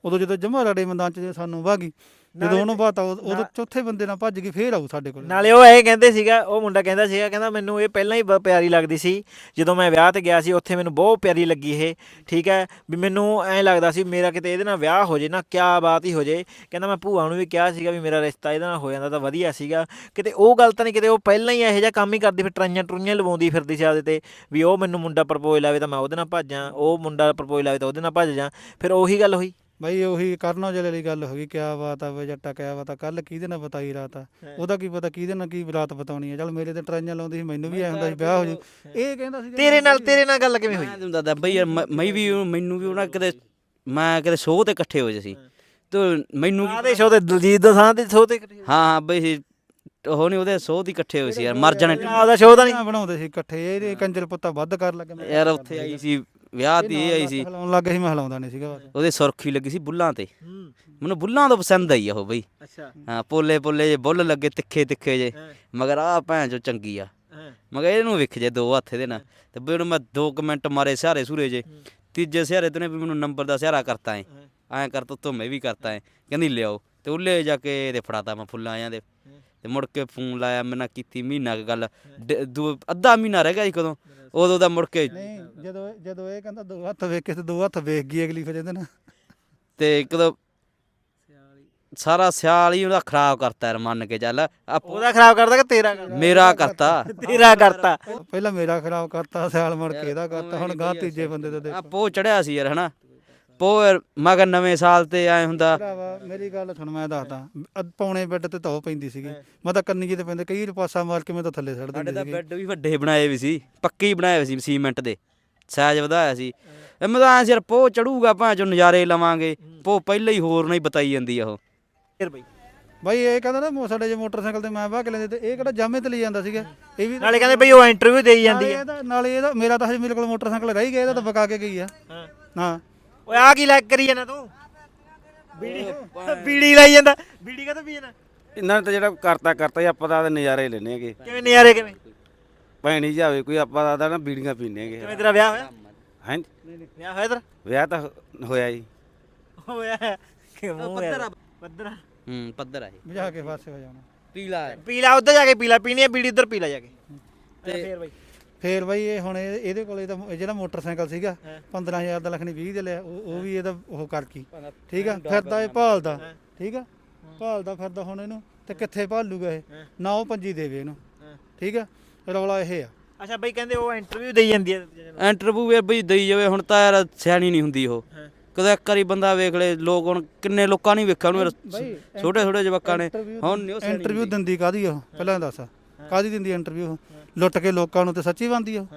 ਉਦੋਂ ਜਦੋਂ ਜਮਾ ਲੜੇ ਮੈਦਾਨ ਚ ਸਾਨੂੰ ਵਾਗੀ ਜਦੋਂ ਉਹਨੂੰ ਬਾਤਾ ਉਦੋਂ ਚੌਥੇ ਬੰਦੇ ਨਾਲ ਭੱਜ ਗਈ ਫੇਰ ਆਊ ਸਾਡੇ ਕੋਲ। ਨਾਲੇ ਉਹ ਇਹ ਕਹਿੰਦੇ ਸੀਗਾ ਉਹ ਮੁੰਡਾ ਕਹਿੰਦਾ ਸੀਗਾ ਕਹਿੰਦਾ ਮੈਨੂੰ ਇਹ ਪਹਿਲਾਂ ਹੀ ਪਿਆਰੀ ਲੱਗਦੀ ਸੀ ਜਦੋਂ ਮੈਂ ਵਿਆਹ ਤੇ ਗਿਆ ਸੀ ਉੱਥੇ ਮੈਨੂੰ ਬਹੁਤ ਪਿਆਰੀ ਲੱਗੀ ਇਹ ਠੀਕ ਹੈ? ਵੀ ਮੈਨੂੰ ਐਂ ਲੱਗਦਾ ਸੀ ਮੇਰਾ ਕਿਤੇ ਇਹਦੇ ਨਾਲ ਵਿਆਹ ਹੋ ਜੇ ਨਾ ਕਿਆ ਬਾਤ ਹੀ ਹੋ ਜੇ। ਕਹਿੰਦਾ ਮੈਂ ਭੂਆ ਨੂੰ ਵੀ ਕਿਹਾ ਸੀਗਾ ਵੀ ਮੇਰਾ ਰਿਸ਼ਤਾ ਇਹਦੇ ਨਾਲ ਹੋ ਜਾਂਦਾ ਤਾਂ ਵਧੀਆ ਸੀਗਾ। ਕਿਤੇ ਉਹ ਗੱਲ ਤਾਂ ਨਹੀਂ ਕਿਤੇ ਉਹ ਪਹਿਲਾਂ ਹੀ ਇਹੋ ਜਿਹਾ ਕੰਮ ਹੀ ਕਰਦੀ ਫਿਰ ਟਰਾਈਆਂ ਟਰੂਈਆਂ ਲਵਾਉਂਦੀ ਫਿਰਦੀ ਸੀ ਆਪਦੇ ਤੇ ਵੀ ਉਹ ਮੈਨੂੰ ਮੁੰਡਾ ਪ੍ਰਪੋਜ਼ ਲਾਵੇ ਤਾਂ ਮੈਂ ਉਹਦੇ ਨਾਲ ਭੱਜਾਂ ਉਹ ਮੁੰਡਾ ਪ੍ਰਪੋਜ਼ ਲਾਵੇ ਤਾਂ ਉਹਦੇ ਨਾਲ ਭੱਜ ਜਾ ਫਿਰ ਉਹੀ ਗੱਲ ਹੋਈ। ਬਾਈ ਉਹੀ ਕਰਨ ਔਜਲੇ ਵਾਲੀ ਗੱਲ ਹੋ ਗਈ ਕਿਆ ਬਾਤ ਆ ਵੇ ਜੱਟਾ ਕਿਆ ਬਾਤ ਆ ਕੱਲ ਕਿਹਦੇ ਨਾਲ ਬਤਾਈ ਰਾਤ ਆ? ਉਹਦਾ ਕੀ ਪਤਾ ਕਿਹਦੇ ਨਾਲ ਕੀ ਰਾਤ ਬਤਾਉਣੀ ਆ? ਚਲ ਮੇਰੇ ਤੇ ਟਰਾਈਆਂ ਲਾਉਂਦੀ ਸੀ ਮੈਨੂੰ ਵੀ ਐ ਹੁੰਦਾ ਸੀ ਵਿਆਹ ਹੋ ਜੂ ਇਹ ਕਹਿੰਦਾ ਸੀ ਤੇਰੇ ਨਾਲ ਤੇਰੇ ਨਾਲ ਗੱਲ ਕਿਵੇਂ ਹੋਈ? ਮੈਂ ਤੁਹਾਨੂੰ ਦੱਸਦਾ ਬਈ ਯਾਰ ਮੈਂ ਵੀ ਮੈਨੂੰ ਵੀ ਉਹਨਾਂ ਕਿਤੇ ਮੈਂ ਕਿਤੇ ਸ਼ੋਅ ਤੇ ਇਕੱਠੇ ਹੋਏ ਸੀ। ਤੇ ਮੈਨੂੰ ਕੀ- ਆਦੇ ਸ਼ੋਅ ਤੇ ਦਲਜੀਤ ਦੇ ਸ਼ੋਅ ਤੇ ਹਾਂ ਹਾਂ ਬਈ ਇਹ ਉਹ ਨਹੀਂ ਉਹਦੇ ਸ਼ੋਅ ਤੇ ਇਕੱਠੇ ਹੋਏ ਸੀ ਯਾਰ ਮਰ ਜਾਣੇ ਆਪਦਾ ਸ਼ੋਅ ਤਾਂ ਨਹੀਂ ਬਣਾਉਂਦੇ ਸੀ ਇਕੱਠੇ ਇਹਦੇ ਕੰਜਰ ਪੁੱਤਾ ਵੱਧ ਕਰ ਲੱਗੇ ਯਾਰ ਉੱਥੇ ਆਈ ਸੀ ਵਿਆਹ ਤੇ ਇਹ ਆਈ ਸੀ। ਹਲਾਉਣ ਲੱਗ ਸੀ ਮੈਂ ਹਲਾਉਂਦਾ ਨਹੀਂ ਸੀਗਾ ਬਸ ਉਹਦੇ ਸੁਰਖੀ ਲੱਗੀ ਸੀ ਬੁੱਲਾਂ ਤੇ। ਮੈਨੂੰ ਬੁੱਲਾਂ ਤੋਂ ਪਸੰਦ ਆਈ ਆ ਉਹ ਬਈ। ਅੱਛਾ। ਹਾਂ ਪੋਲੇ ਪੋਲੇ ਜੇ ਬੁੱਲ ਲੱਗੇ ਤਿੱਖੇ ਤਿੱਖੇ ਜੇ ਮਗਰ ਆ ਭੈਣ ਚੋ ਚੰਗੀ ਆ। ਮਗਰ ਇਹਨੂੰ ਵੇਖ ਜੇ ਦੋ ਹੱਥ ਦੇ ਨਾਲ। ਤੇ ਬਈ ਉਹਨੂੰ ਮੈਂ ਦੋ ਕੁ ਮਿੰਟ ਮਾਰੇ ਸਿਹਾਰੇ ਸੂਰੇ ਜੇ। ਤੀਜੇ ਸਿਹਾਰੇ ਤੋਂ ਨੇ ਵੀ ਮੈਨੂੰ ਨੰਬਰ ਦਾ ਸਿਹਾਰਾ ਕਰਤਾ ਐ। ਐਂ ਕਰ ਤੋ ਤੋਂ ਮੈਂ ਵੀ ਕਰਤਾ ਐ। ਕਹਿੰਦੀ ਲਿਆਓ। ਤੇ ਉੱਲੇ ਜਾ ਕੇ ਇਹਦੇ ਫੜਾਤਾ ਮੈਂ ਫੁੱਲਾਂ ਆਇਆਂ ਦੇ। ਤੇ ਮੁੜ ਕੇ ਫੋਨ ਲਾਇਆ ਮੈਂ ਨਾ ਕੀਤੀ ਮਹੀਨਾ ਕੁ ਗੱਲ। ਡ- ਦੂ- ਅੱਧਾ ਮਹੀਨਾ ਰਹਿ ਗਿਆ ਸੀ ਕਦੋਂ? ਉਦੋਂ ਦਾ ਮੁੜ ਕੇ ਨਹੀਂ ਜਦੋਂ ਜਦੋਂ ਇਹ ਕਹਿੰਦਾ ਦੋ ਹੱਥ ਵੇਖ ਕੇ ਤੇ ਦੋ ਹੱਥ ਵੇਖ ਗਈ ਅਗਲੀ ਫਿਰ ਇਹਦੇ ਨਾਲ। ਤੇ ਕਦੋਂ ਸਾਰਾ ਸਿਆਲ ਹੀ ਉਹਦਾ ਖਰਾਬ ਕਰਤਾ ਯਾਰ ਮੰਨ ਕੇ ਚੱਲ। ਆਪ- ਉਹਦਾ ਖਰਾਬ ਕਰਦਾ ਕਿ ਤੇਰਾ ਕਰਦਾ? ਮੇਰਾ ਕਰਤਾ। ਤੇਰਾ ਕਰਤਾ। ਪਹਿਲਾਂ ਮੇਰਾ ਖਰਾਬ ਕਰਤਾ ਸਿਆਲ ਮੁੜ ਕੇ ਇਹਦਾ ਕਰਤਾ ਹੁਣ ਗਾਂ ਤੀਜੇ ਬੰਦੇ ਦੇ ਦੇਖ। ਆ ਪੋ ਚੜਿਆ ਸੀ ਯਾਰ ਹਨਾ? ਪੋ ਯਾਰ ਮਗਰ ਨਵੇਂ ਸਾਲ ਤੇ ਐ ਹੁੰਦਾ। ਭਰਾਵਾ ਮੇਰੀ ਗੱਲ ਸੁਣ ਮੈਂ ਦੱਸਦਾ। ਪੌਣੇ ਬੈੱਡ ਤੇ ਧੋ ਪੈਂਦੀ ਸੀਗੀ। ਮੈਂ ਤਾਂ ਕੰਨੀ ਜਿਹੇ ਤੇ ਪੈਂਦੇ ਕਈ ਪਾਸਾ ਮਾਰ ਕੇ ਮੈਂ ਤਾਂ ਥੱਲੇ ਸੜ ਸਾਡੇ ਦਿੰਦੀ ਤਾਂ ਸੀਗੀ। ਬੈੱਡ ਵੀ ਵੱਡੇ ਬਣਾਏ ਵੀ ਸੀ ਪੱਕੀ ਬਣਾਏ ਹੋਏ ਸੀ ਸੀਮੈਂਟ ਦੇ। ਸਾਈਜ਼ ਵਧਾਇਆ ਸੀ। ਇਹ ਮੈਂ ਤਾਂ ਐ ਸੀ ਯਾਰ ਪੋ ਚੜੂਗਾ ਭਾਂ ਚੋਂ ਨਜ਼ਾਰੇ ਲਵਾਂਗੇ ਪੋ ਪਹਿਲਾਂ ਹੀ ਹੋਰ ਨਹੀਂ ਬਤਾਈ ਜਾਂਦੀ ਆ ਉਹ। ਫਿਰ ਬਈ। ਬਾਈ ਇਹ ਕਹਿੰਦਾ ਨਾ ਮੋ- ਸਾਡੇ ਜੇ ਮੋਟਰਸਾਈਕਲ ਤੇ ਮੈਂ ਵਾਹ ਕੇ ਲੈਂਦੇ ਤੇ ਇਹ ਕਿਹੜਾ ਜਾਮੇ ਤੇ ਲਈ ਜਾਂਦਾ ਸੀਗਾ? ਇਹ ਵੀ ਨਾਲੇ ਕਹਿੰਦੇ ਬਈ ਉਹ ਇੰਟਰਵਿਊ ਦੇਈ ਜਾਂਦੀ ਨਾਲੇ ਹੈ ਇਹਦਾ ਨਾਲੇ ਇਹਦਾ ਮੇਰਾ ਤਾਂ ਹਜੇ ਮੇਰੇ ਕੋਲ ਮੋਟਰਸਾਈਕਲ ਰਹਿ ਗਿਆ ਇਹਦਾ ਤਾਂ ਬਕਾ ਕੇ ਗਈ ਆ। ਹਾਂ। ਹਾਂ। ਓਏ ਆ ਕੀ ਲੈਕ ਕਰੀ ਜਾਂਦਾ ਤੂੰ? ਬੀੜੀ ਬੀੜੀ ਲਾਈ ਜਾਂਦਾ। ਬੀੜੀ ਕਦੋਂ ਪੀ ਜਾਂਦਾ ਇਹਨਾਂ ਨੇ ਤਾਂ ਜਿਹੜਾ ਕਰਤਾ ਕਰਤਾ ਹੀ ਆਪਾਂ ਤਾਂ ਉਹਦੇ ਨਜ਼ਾਰੇ ਲੈਣੇ ਹੈਗੇ। ਕਿਵੇਂ ਨਜ਼ਾਰੇ ਕਿਵੇਂ? ਭੈਣੀ ਜਾਵੇ ਕੋਈ ਆਪਾਂ ਤਾਂ ਉਹਦਾ ਨਾ ਬੀੜੀਆਂ ਪੀਣੇ ਹੈਗੇ। ਕਿਵੇਂ ਤੇਰਾ ਵਿਆਹ ਹੋਇਆ? ਹੈਂ ਵਿਆਹ ਹੋਇਆ ਤੇਰਾ? ਵਿਆਹ ਤਾਂ ਹੋ- ਹੋਇਆ ਜੀ। ਹੋਇਆ। ਕਿ ਮੂੰਹ ਪੱਧਰ। ਆ। ਪੱਧਰਾ? ਹੂੰ ਪੱਧਰ ਆ ਇਹ। ਬੁਝਾ ਕੇ ਪਾਸੇ ਹੋ ਜਾਣਾ। ਪੀਲਾ ਹੈ। ਪੀਲਾ ਉੱਧਰ ਜਾ ਕੇ ਪੀਲਾ ਪੀਣੀ ਹੈ ਬੀੜੀ ਉੱਧਰ ਪੀਲਾ ਜਾ ਕੇ। ਤੇ ਫੇਰ ਬਈ। ਫੇਰ ਬਾਈ ਇਹ ਹੁਣ ਇਹ- ਇਹਦੇ ਕੋਲੇ ਤਾਂ ਜਿਹੜਾ ਮੋਟਰਸਾਈਕਲ ਸੀਗਾ 15000 ਦਾ ਲਖਣੀ 20 ਦੇ ਲਿਆ ਉਹ ਉਹ ਵੀ ਇਹਦਾ ਉਹ ਕਰ ਕੀ ਠੀਕ ਆ? ਫਿਰਦਾ ਇਹ ਭਾਲਦਾ। ਠੀਕ ਆ? ਭਾਲਦਾ ਫਿਰਦਾ ਹੁਣ ਇਹਨੂੰ ਤੇ ਕਿੱਥੇ ਭਾਲੂਗਾ ਇਹ? ਨਾ ਉਹ ਪੰਜੀ ਦੇਵੇ ਇਹਨੂੰ। ਠੀਕ ਆ? ਰੌਲਾ ਇਹ ਆ। ਅੱਛਾ ਬਈ ਕਹਿੰਦੇ ਉਹ ਇੰਟਰਵਿਊ ਦੇਈ ਜਾਂਦੀ ਹੈ ਇੰਟਰਵਿਊ ਯਾਰ ਬਈ ਦੇਈ ਜਾਵੇ ਹੁਣ ਤਾਂ ਯਾਰ ਸਿਆਣੀ ਨਹੀਂ ਹੁੰਦੀ ਉਹ। ਕਦੇ ਇੱਕ ਵਾਰੀ ਬੰਦਾ ਵੇਖ ਲੇ ਲੋਕ ਹੁਣ ਕਿੰਨੇ ਲੋਕਾਂ ਨੇ ਵੇਖਿਆ ਉਹਨੂੰ ਛੋਟੇ ਛੋਟੇ ਜਵਾਕਾਂ ਨੇ। ਹੁਣ ਨਹੀਂ ਉਹ ਸਿਆਣੀ ਇੰਟਰਵਿਊ ਦਿੰਦੀ ਕਾਦੀ ਉਹ? ਪਹਿਲਾਂ ਦੱਸ। ਕਾਦੀ ਦਿੰਦੀ ਇੰਟਰਵਿਊ ਲੁੱਟ ਕੇ ਲੋਕਾਂ ਨੂੰ ਤੇ ਸੱਚੀ ਬੰਦੀ ਉਹ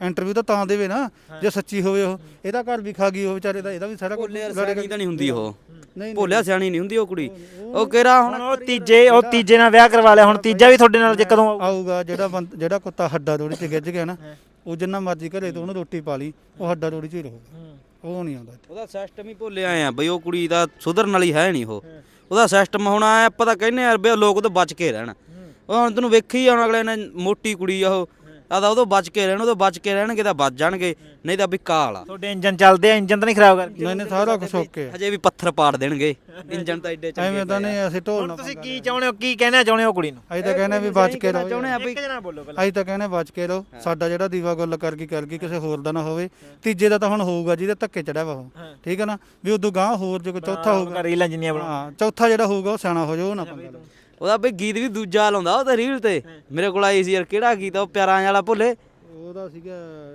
ਇੰਟਰਵਿਊ ਤਾਂ ਤਾਂ ਦੇਵੇ ਨਾ ਜੇ ਸੱਚੀ ਹੋਵੇ ਉਹ। ਇਹਦਾ ਘਰ ਵੀ ਖਾ ਗਈ ਉਹ ਵਿਚਾਰੇ ਦਾ ਇਹਦਾ ਵੀ ਸਾਰਾ ਕੁਝ ਭੋਲੇ ਯਾਰ ਸਿਆਣੀ ਤਾਂ ਨਹੀਂ ਹੁੰਦੀ ਉਹ। ਨਹੀਂ ਭੋਲਿਆ ਸਿਆਣੀ ਨਹੀਂ ਹੁੰਦੀ ਉਹ ਕੁੜੀ। ਉਹ ਕਿਹੜਾ ਹੁਣ ਉਹ ਤੀਜੇ ਉਹ ਤੀਜੇ ਨਾਲ ਵਿਆਹ ਕਰਵਾ ਲਿਆ ਹੁਣ ਤੀਜਾ ਵੀ ਤੁਹਾਡੇ ਨਾਲ ਜੇ ਕਦੋਂ ਆਊ ਆਊਗਾ ਜਿਹੜਾ ਬੰਦ- ਜਿਹੜਾ ਕੁੱਤਾ ਹੱਡਾ ਰੋੜੀ ਚ ਗਿੱਜ ਗਿਆ ਨਾ ਉਹ ਜਿੰਨਾ ਮਰਜ਼ੀ ਘਰੇ ਤੋਂ ਉਹਨੂੰ ਰੋਟੀ ਪਾ ਲਈ ਉਹ ਹੱਡਾ ਰੋੜੀ ਚ ਹੀ ਰਹੂਗਾ ਉਹ ਨਹੀਂ ਆਉਂਦਾ। ਉਹਦਾ ਸਿਸਟਮ ਹੀ ਭੁੱਲਿਆ ਆ ਬਈ ਉਹ ਕੁੜੀ ਦਾ ਸੁਧਰਨ ਵਾਲੀ ਹੈ ਨਹੀਂ ਉਹ। ਉਹਦਾ ਸਿਸਟਮ ਹੁਣ ਆ ਆਪਾਂ ਤਾਂ ਕਹਿੰਦੇ ਯਾਰ ਬਈ ਲੋਕ ਤੋਂ ਬਚ ਕੇ ਰਹਿਣ। ਉਹ ਹੁਣ ਤੈਨੂੰ ਵੇਖੀ ਜਾਣ ਅਗਲੇ ਨੇ ਮੋਟੀ ਕੁੜੀ ਆ ਉਹ। ਆਦਾ ਉਹਦੋਂ ਬਚ ਕੇ ਰਹਿਣ ਉਹਦੋਂ ਬਚ ਕੇ ਰਹਿਣਗੇ ਤਾਂ ਬਚ ਜਾਣਗੇ ਨਹੀਂ ਤਾਂ ਵੀ ਕਾਲ। ਆ ਤੁਹਾਡੇ ਇੰਜਨ ਚੱਲਦੇ ਆ ਇੰਜਨ ਤਾਂ ਨਹੀਂ ਖਰਾਬ ਕਰਕੇ ਨਹੀਂ ਨਹੀਂ ਸਾਰਾ ਕੁਝ ਓਕੇ ਹਜੇ ਵੀ ਪੱਥਰ ਪਾੜ ਦੇਣਗੇ ਇੰਜਨ ਤਾਂ ਐਡੇ ਚੰਗੇ ਐਵੇਂ ਤਾਂ ਨਹੀਂ ਅਸੀਂ ਢੋਲ ਨਾ ਤੁਸੀਂ ਕੀ ਚਾਹੁੰਦੇ ਹੋ ਕੀ ਕਹਿਣਾ ਚਾਹੁੰਦੇ ਹੋ ਕੁੜੀ ਨੂੰ? ਅਸੀਂ ਤਾਂ ਕਹਿੰਦੇ ਵੀ ਬਚ ਕੇ ਰਹੋ। ਚਾਹੁੰਦੇ ਆ ਇੱਕ ਜਣਾ ਬੋਲੋ ਪਹਿਲਾਂ। ਅਸੀਂ ਤਾਂ ਕਹਿੰਦੇ ਬਚ ਕੇ ਰਹੋ। ਸਾਡਾ ਜਿਹੜਾ ਦੀਵਾ ਗੁੱਲ ਕਰ ਗਈ ਕਰ ਗਈ ਕਿਸੇ ਹੋਰ ਦਾ ਨਾ ਹੋਵੇ। ਤੀਜੇ ਦਾ ਤਾਂ ਹੁਣ ਹੋਊਗਾ ਜਿਹਦੇ ਧੱਕੇ ਚੜਿਆ ਵਾ ਉਹ। ਠੀਕ ਹੈ ਨਾ? ਵੀ ਉਦੋਂ ਗਾਂ ਹੋਰ ਜੇ ਕੋਈ ਚੌਥਾ ਹੋਊਗਾ। ਰੀਲਾਂ ਜਿੰਨੀਆਂ ਬਣਾ। ਹਾਂ ਚੌਥਾ ਜਿਹੜਾ ਹੋਊਗਾ ਉਹ ਸਿਆਣਾ ਹੋ ਜਾਊ ਉਹ ਨਾ ਪੰਗਾ ਲਓ ਉਹਦਾ ਬਈ ਗੀਤ ਵੀ ਦੂਜਾ ਲਾਉਂਦਾ ਉਹ ਤਾਂ ਰੀਲ ਤੇ। ਮੇਰੇ ਕੋਲ ਆਈ ਸੀ ਯਾਰ ਕਿਹੜਾ ਗੀਤ ਆ ਉਹ ਪਿਆਰਾਂ ਵਾਲਾ ਭੁੱਲੇ? ਉਹਦਾ ਸੀਗਾ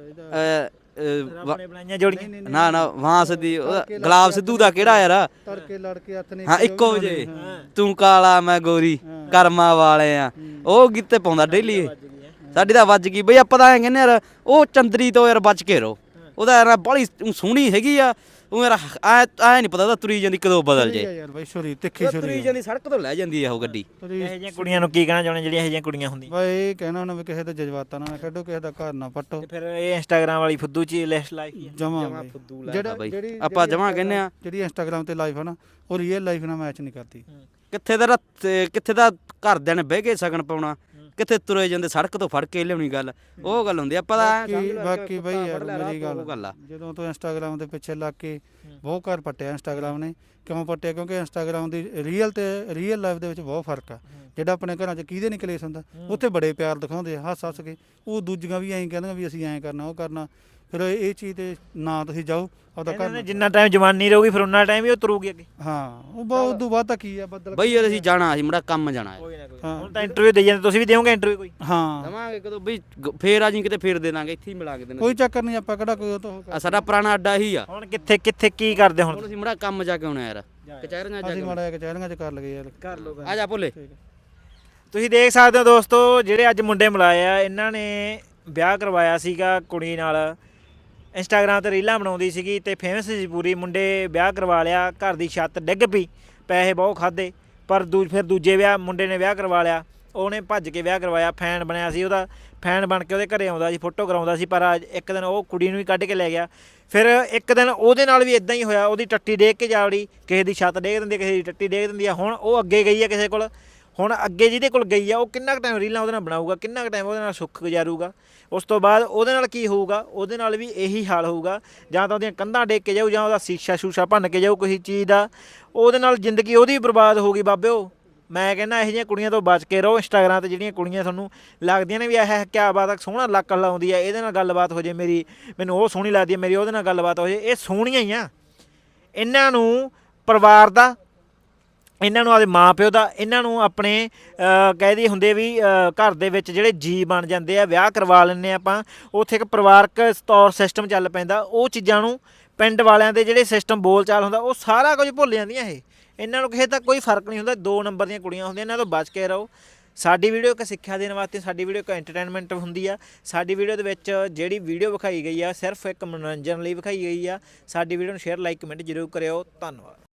ਇਹਦਾ ਅ, ਅ, ਵਾ- ਆਪਣੇ ਬਣਾਈਆਂ ਜੋੜੀਆਂ। ਨਾ ਨਾ ਵਾਂਸ ਦੀ ਉਹਦਾ ਗੁਲਾਬ ਸਿੱਧੂ ਦਾ ਕਿਹੜਾ ਯਾਰ? ਤੜਕੇ ਲੜ ਕੇ ਹੱਥ ਨੇ ਹਾਂ ਇੱਕੋ ਵਜੇ ਤੂੰ ਕਾਲਾ ਮੈਂ ਗੋਰੀ ਕਰਮਾਂ ਵਾਲੇ ਆ। ਉਹ ਗੀਤੇ ਪਾਉਂਦਾ ਡੇਲੀ ਸਾਡੀ ਤਾਂ ਵੱਜ ਗਈ। ਬਈ ਆਪਾਂ ਤਾਂ ਐਂ ਕਹਿੰਦੇ ਯਾਰ ਉਹ ਚੰਦਰੀ ਤੋਂ ਯਾਰ ਬਚ ਕੇ ਰਹੋ। ਉਹਦਾ ਯਾਰ ਬੜੀ ਸੋਹਣੀ ਹੈਗੀ ਆ। ਉਹ ਯਾਰ ਐ ਐ ਨਹੀਂ ਪਤਾ ਉਹਦਾ ਤੁਰੀ ਜਾਂਦੀ ਕਦੋਂ ਬਦਲ ਜੇ। ਯਾਰ ਬਾਈ ਛੁਰੀ ਤਿੱਖੀ ਉਹ ਛੁਰੀ ਤੁਰੀ ਜਾਂਦੀ ਸੜਕ ਤੋਂ ਲੈ ਜਾਂਦੀ ਆ ਉਹ ਗੱਡੀ। ਇਹੋ ਜਿਹੀਆਂ ਕੁੜੀਆਂ ਨੂੰ ਕੀ ਕਹਿਣਾ ਚਾਹੁੰਦੇ ਜਿਹੜੀਆਂ ਇਹੋ ਜਿਹੀਆਂ ਕੁੜੀਆਂ ਹੁੰਦੀਆਂ? ਬਾਈ ਕਹਿਣਾ ਉਹਨਾਂ ਵੀ ਕਿਸੇ ਦੇ ਜਜ਼ਬਾਤਾਂ ਨਾਲ ਨਾ ਖੇਡੋ ਕਿਸੇ ਦਾ ਘਰ ਨਾ ਪੱਟੋ। ਤੇ ਫਿਰ ਇਹ ਇੰਸਟਾਗ੍ਰਾਮ ਵਾਲੀ ਫੁੱਦੂ ਚ ਲਿਸਟ ਲਾਈਕ ਹੀ ਆ। ਜਮਾ ਜਿਹੜਾ ਬਈ। ਆਪਾਂ ਜਮਾ ਕਹਿੰਦੇ ਆ। ਜਿਹੜੀ ਇੰਸਟਾਗ੍ਰam ਤੇ ਲਾਈਫ ਹੈ ਨਾ ਉਹ ਰੀਅਲ ਲਾਈਫ ਨਾਲ ਮੈਚ ਨਹੀਂ ਕਰਦੀ। ਕਿੱਥੇ ਦਾ ਕਿੱਥੇ ਦਾ ਘਰਦਿਆਂ ਨੇ ਬਹਿ ਕੇ ਸਗਨ ਪਾਉਣਾ? ਕਿੱਥੇ ਤੁਰੇ ਜਾਂਦੇ ਸੜਕ ਤੋਂ ਫੜ ਕੇ ਲਿਆਉਣੀ ਗੱਲ। ਉਹ ਗੱਲ ਹੁੰਦੀ ਆ, ਆਪਾਂ ਤਾਂ ਐਂ ਬਾਕੀ ਬਾਕੀ ਬਈ ਯਾਰ ਮੇਰੀ ਗੱਲ। ਜਦੋਂ ਤੋਂ ਇੰਸਟਾਗ੍ਰam ਦੇ ਪਿੱਛੇ ਲੱਗ ਕੇ ਬਹੁਤ ਘਰ ਪੱਟਿਆ ਇੰਸਟਾਗ੍ਰam ਨੇ। ਕਿਉਂ ਪੱਟਿਆ? ਕਿਉਂਕਿ ਇੰਸਟਾਗ੍ਰam ਦੀ ਰੀਅਲ ਤੇ ਰੀਅਲ ਲਾਈਫ ਦੇ ਵਿੱਚ ਬਹੁਤ ਫ਼ਰਕ ਆ। ਜਿਹੜਾ ਆਪਣੇ ਘਰਾਂ 'ਚ ਕਿਹਦੇ ਨਹੀਂ ਕਲੇਸ਼ ਹੁੰਦਾ ਉੱਥੇ ਬੜੇ ਪਿਆਰ ਦਿਖਾਉਂਦੇ ਆ ਹੱਸ ਹੱਸ ਕੇ। ਉਹ ਦੂਜੀਆਂ ਵੀ ਐਂ ਕਹਿੰਦੀਆਂ ਵੀ ਅਸੀਂ ਐਂ ਕਰਨਾ ਉਹ ਕਰਨਾ। ਫਿਰ ਇਹ ਚੀਜ਼ ਤੇ ਨਾ ਤੁਸੀਂ ਜਾਓ ਆਪਦਾ ਇਹਨਾਂ ਘਰ ਜਿੰਨਾ ਟਾਈਮ ਜਵਾਨੀ ਰਹੂਗੀ ਫਿਰ ਉਹਨਾਂ ਟਾਈਮ ਹੀ ਉਹ ਤੁਰੂਗੀ ਅੱਗੇ। ਹਾਂ ਉਹ ਬਹੁਤ ਉਦੋਂ ਬਾਅਦ ਤਾਂ ਕੀ ਆ ਬੱਦਲ ਬਈ ਯਾਰ ਅਸੀਂ ਜਾਣਾ ਅਸੀਂ ਮੁੰਡਾ ਕੰਮ ਜਾਣਾ ਹੈ। ਕੋਈ ਨਾ ਕੋਈ ਹਾਂ। ਹੁਣ ਤਾਂ ਇੰਟਰਵਿਊ ਦੇ ਜਾਂਦੇ ਤੁਸੀਂ ਵੀ ਦਿਓਗੇ ਇੰਟਰਵਿਊ ਕੋਈ? ਹਾਂ। ਦਵਾਂਗੇ ਕਦੋਂ ਬਈ ਗ- ਫੇਰ ਆ ਜੀ ਕਿਤੇ ਫੇਰ ਦੇ ਦਾਂਗੇ ਇੱਥੇ ਹੀ ਮਿਲਾਂਗੇ ਤੈਨੂੰ ਕੋਈ ਚੱਕਰ ਨਹੀਂ ਆਪਾਂ ਕਿਹੜਾ ਕੋਈ ਉਹ ਤੋਂ ਆ ਸਾਡਾ ਪੁਰਾਣਾ ਅੱਡਾ ਹੀ ਆ। ਹੁਣ ਕਿੱਥੇ ਕਿੱਥੇ ਕੀ ਕਰਦੇ ਹੁਣ? ਹੁਣ ਅਸੀਂ ਮੁੰਡਾ ਕੰਮ ਜਾ ਕੇ ਆਉਣਾ ਯਾਰ। ਕਚਹਿਰੀਆਂ ਜਾ। ਅਸੀਂ ਕੇ ਮਾੜਾ ਜਿਹਾ ਕਚਹਿਰੀਆਂ 'ਚ ਕਰ ਲਗੇ ਯਾਰ। ਕਰ ਲੋ ਆ ਜਾ ਭੋਲੇ। ਤੁਸੀਂ ਦੇਖ ਸਕਦੇ ਹੋ ਦੋਸਤੋ ਜਿਹੜੇ ਅੱਜ ਮੁੰਡੇ ਮਿਲਾਏ ਆ ਇਹਨਾਂ ਨੇ ਵਿਆਹ ਕਰਵਾਇਆ ਸੀਗਾ ਕੁੜੀ ਨਾਲ। ਇੰਸਟਾਗ੍ਰam ਤੇ ਰੀਲਾਂ ਬਣਾਉਂਦੀ ਸੀਗੀ ਤੇ ਫੇਮਸ ਸੀ ਪੂਰੀ। ਮੁੰਡੇ ਵਿਆਹ ਕਰਵਾ ਲਿਆ, ਘਰ ਦੀ ਛੱਤ ਡਿੱਗ ਪਈ, ਪੈਸੇ ਬਹੁਤ ਖਾਦੇ ਪਰ ਦੂ, ਫਿਰ ਦੂਜੇ ਵਿਆਹ ਮੁੰਡੇ ਨੇ ਵਿਆਹ ਕਰਵਾ ਲਿਆ। ਉਹਨੇ ਭੱਜ ਕੇ ਵਿਆਹ ਕਰਵਾਇਆ, ਫੈਨ ਬਣਿਆ ਸੀ ਉਹਦਾ। ਫੈਨ ਬਣ ਕੇ ਉਹਦੇ ਘਰੇ ਆਉਂਦਾ ਸੀ, ਫੋਟੋ ਕਰਾਉਂਦਾ ਸੀ, ਪਰ ਅੱਜ ਇੱਕ ਦਿਨ ਉਹ ਕੁੜੀ ਨੂੰ ਵੀ ਕੱਢ ਕੇ ਲੈ ਗਿਆ। ਫਿਰ ਇੱਕ ਦਿਨ ਉਹਦੇ ਨਾਲ ਵੀ ਇਦਾਂ ਹੀ ਹੋਇਆ, ਉਹਦੀ ਟੱਟੀ ਡੇਕ ਕੇ ਜਾਵੜੀ ਕਿਸੇ ਦੀ ਛੱਤ ਡੇਕ ਦਿੰਦੀ ਕਿਸੇ ਦੀ ਟੱਟੀ ਡੇਕ ਦਿੰਦੀ ਆ। ਹੁਣ ਉਹ ਅੱਗੇ ਗਈ ਆ ਕਿਸੇ ਕੋਲ। ਹੁਣ ਅੱਗੇ ਜਿਹਦੇ ਕੋਲ ਗਈ ਆ, ਉਹ ਕਿੰਨਾ ਕੁ ਟਾਈਮ ਰੀਲਾਂ ਉਹਦੇ ਨਾਲ ਬਣਾਊਗਾ, ਕਿੰਨਾ ਕੁ ਟਾਈਮ ਉਹਦੇ ਨਾਲ ਸੁੱਖ ਗੁਜ਼ਾਰੂਗਾ। ਉਸ ਤੋਂ ਬਾਅਦ ਉਹਦੇ ਨਾਲ ਕੀ ਹੋਊਗਾ, ਉਹਦੇ ਨਾਲ ਵੀ ਇਹੀ ਹਾਲ ਹੋਊਗਾ। ਜਾਂ ਤਾਂ ਉਹਦੀਆਂ ਕੰਧਾਂ ਡੇਕ ਕੇ ਜਾਊ, ਜਾਂ ਉਹਦਾ ਸੀਸ਼ਾ ਸ਼ੂਸ਼ਾ ਭੰਨ ਕੇ ਜਾਊ ਕਿਸੇ ਚੀਜ਼ ਦਾ। ਉਹਦੇ ਨਾਲ ਜ਼ਿੰਦਗੀ ਉਹਦੀ ਬਰਬਾਦ ਹੋਊਗੀ ਬਾਬਿਓ ਮੈਂ ਕਹਿੰਦਾ ਇਹੋ ਜਿਹੀਆਂ ਕੁੜੀਆਂ ਤੋਂ ਬਚ ਕੇ ਰਹੋ ਇੰਸਟਾਗ੍ਰਾਮ ਤੇ, ਜਿਹੜੀਆਂ ਕੁੜੀਆਂ ਤੁਹਾਨੂੰ ਲੱਗਦੀਆਂ ਨੇ ਵੀ ਇਹ ਕਿਆ ਬਾਤ ਆ, ਸੋਹਣਾ ਲੱਕ ਲਾਉਂਦੀ ਆ, ਇਹਦੇ ਨਾਲ ਗੱਲਬਾਤ ਹੋ ਜੇ ਮੇਰੀ, ਮੈਨੂੰ ਉਹ ਸੋਹਣੀ ਲੱਗਦੀ ਹੈ ਮੇਰੀ ਉਹਦੇ ਨਾਲ ਗੱਲਬਾਤ ਹੋ ਜੇ, ਇਹ ਸੋਹਣੀਆਂ ਹੀ ਆ। ਇਹਨਾਂ ਨੂੰ ਪਰਿਵਾਰ ਦਾ ਇਹਨਾਂ ਨੂੰ ਆਪਦੇ ਮਾਪਿਓ ਦਾ ਇਹਨਾਂ ਨੂੰ ਆਪਣੇ ਅਹ, ਕਹਿਦੀ ਹੁੰਦੇ ਵੀ ਘਰ ਦੇ ਵਿੱਚ ਜਿਹੜੇ ਜੀ ਬਣ ਜਾਂਦੇ ਆ ਵਿਆਹ ਕਰਵਾ ਲੈਂਦੇ ਆ ਆਪਾਂ ਉੱਥੇ ਇੱਕ ਪਰਿਵਾਰਕ ਤੌਰ ਸਿਸਟਮ ਚੱਲ ਪੈਂਦਾ ਉਹ ਚੀਜ਼ਾਂ ਨੂੰ ਪਿੰਡ ਵਾਲਿਆਂ ਦੇ ਜਿਹੜੇ ਸਿਸਟਮ ਬੋਲਚਾਲ ਹੁੰਦਾ ਉਹ ਸਾਰਾ ਕੁਝ ਭੁੱਲ ਜਾਂਦੀਆਂ ਇਹ। ਇਹਨਾਂ ਨੂੰ ਕਿਸੇ ਦਾ ਕੋਈ ਫ਼ਰਕ ਨਹੀਂ ਹੁੰਦਾ ਦੋ ਨੰਬਰ ਦੀਆਂ ਕੁੜੀਆਂ ਹੁੰਦੀਆਂ ਇਹਨਾਂ ਤੋਂ ਬਚ ਕੇ ਰਹੋ। ਸਾਡੀ ਵੀਡੀਓ ਇੱਕ ਸਿੱਖਿਆ ਦੇਣ ਵਾਸਤੇ ਸਾਡੀ ਵੀਡੀਓ ਇੱਕ ਐਂਟਰਟੇਨਮੈਂਟ ਹੁੰਦੀ ਆ। ਸਾਡੀ ਵੀਡੀਓ ਦੇ ਵਿੱਚ ਜਿਹੜੀ ਵੀਡੀਓ ਵਿਖਾਈ ਗਈ ਆ ਸਿਰਫ ਇੱਕ ਮਨੋਰੰਜਨ ਲਈ ਵਿਖਾਈ ਗਈ ਆ। ਸਾਡੀ ਵੀਡੀਓ ਨੂੰ ਸ਼ੇਅਰ ਲਾਈਕ ਕਮੈਂਟ ਜ਼ਰੂਰ ਕਰਿਓ। ਧੰਨਵਾਦ।